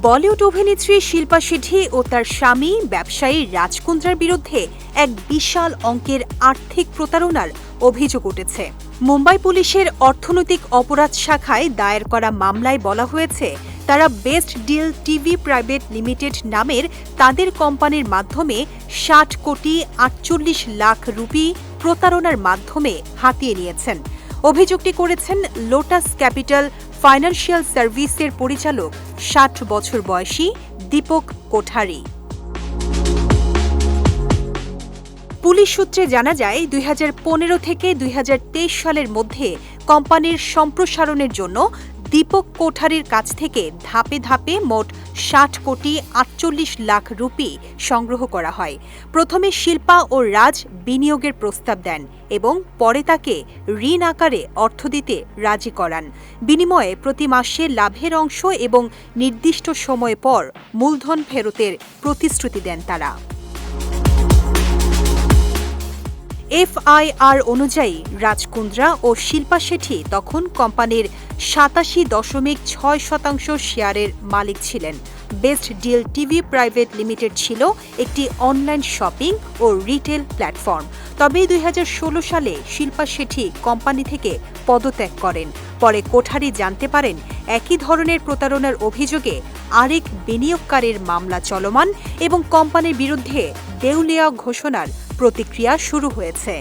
বলিউড অভিনেত্রী শিল্পা শেঠি ও তার স্বামী ব্যবসায়ী রাজকুন্দ্রার বিরুদ্ধে এক বিশাল অঙ্কের আর্থিক প্রতারণার অভিযোগ উঠেছে। মুম্বাই পুলিশের অর্থনৈতিক অপরাধ শাখায় দায়ের করা মামলায় বলা হয়েছে, তারা best deal TV private limited নামের তাদের কোম্পানির মাধ্যমে ষাট কোটি আটচল্লিশ লাখ রুপি প্রতারণার মাধ্যমে হাতিয়ে নিয়েছেন। অভিযোগটি করেছেন লোটাস ক্যাপিটাল ফাইন্যান্সিয়াল সার্ভিসের পরিচালক, ষাট বছর বয়সী দীপক কোঠারি। পুলিশ সূত্রে জানা যায়, দুই হাজার পনেরো থেকে দুই হাজার তেইশ সালের মধ্যে কোম্পানির সম্প্রসারণের জন্য দীপক কোঠারির কাছ থেকে ধাপে ধাপে মোট ষাট কোটি আটচল্লিশ লাখ রুপি সংগ্রহ করা হয়। প্রথমে শিল্পা ও রাজ বিনিয়োগের প্রস্তাব দেন এবং পরে তাকে ঋণ আকারে অর্থ দিতে রাজি করান। বিনিময়ে প্রতি মাসে লাভের অংশ এবং নির্দিষ্ট সময় পর মূলধন ফেরতের প্রতিশ্রুতি দেন তারা। এফআইআর অনুযায়ী রাজকুন্দ্রা ও শিল্পা শেঠি তখন কোম্পানির সাতাশি দশমিক ছয় শতাংশ শেয়ারের মালিক ছিলেন। Best deal TV private limited ছিল একটি অনলাইন শপিং ও রিটেল প্ল্যাটফর্ম। তবে দুই হাজার ষোলো সালে শিল্পা শেঠি কোম্পানি থেকে পদত্যাগ করেন। পরে কোঠারি জানতে পারেন, একই ধরনের প্রতারণার অভিযোগে আরেক বিনিয়োগকারীর মামলা চলমান এবং কোম্পানির বিরুদ্ধে দেউলিয়া ঘোষণার প্রতিক্রিয়া শুরু হয়েছে।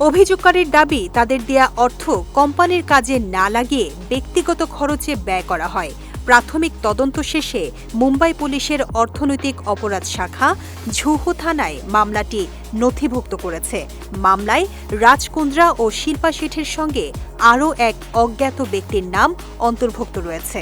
অভিযোগকারীর দাবি, তাদের দেয়া অর্থ কোম্পানির কাজে না লাগিয়ে ব্যক্তিগত খরচে ব্যয় করা হয়। প্রাথমিক তদন্ত শেষে মুম্বাই পুলিশের অর্থনৈতিক অপরাধ শাখা ঝুহু থানায় মামলাটি নথিভুক্ত করেছে। মামলায় রাজকুন্দ্রা ও শিল্পা শেঠের সঙ্গে আরও এক অজ্ঞাত ব্যক্তির নাম অন্তর্ভুক্ত রয়েছে।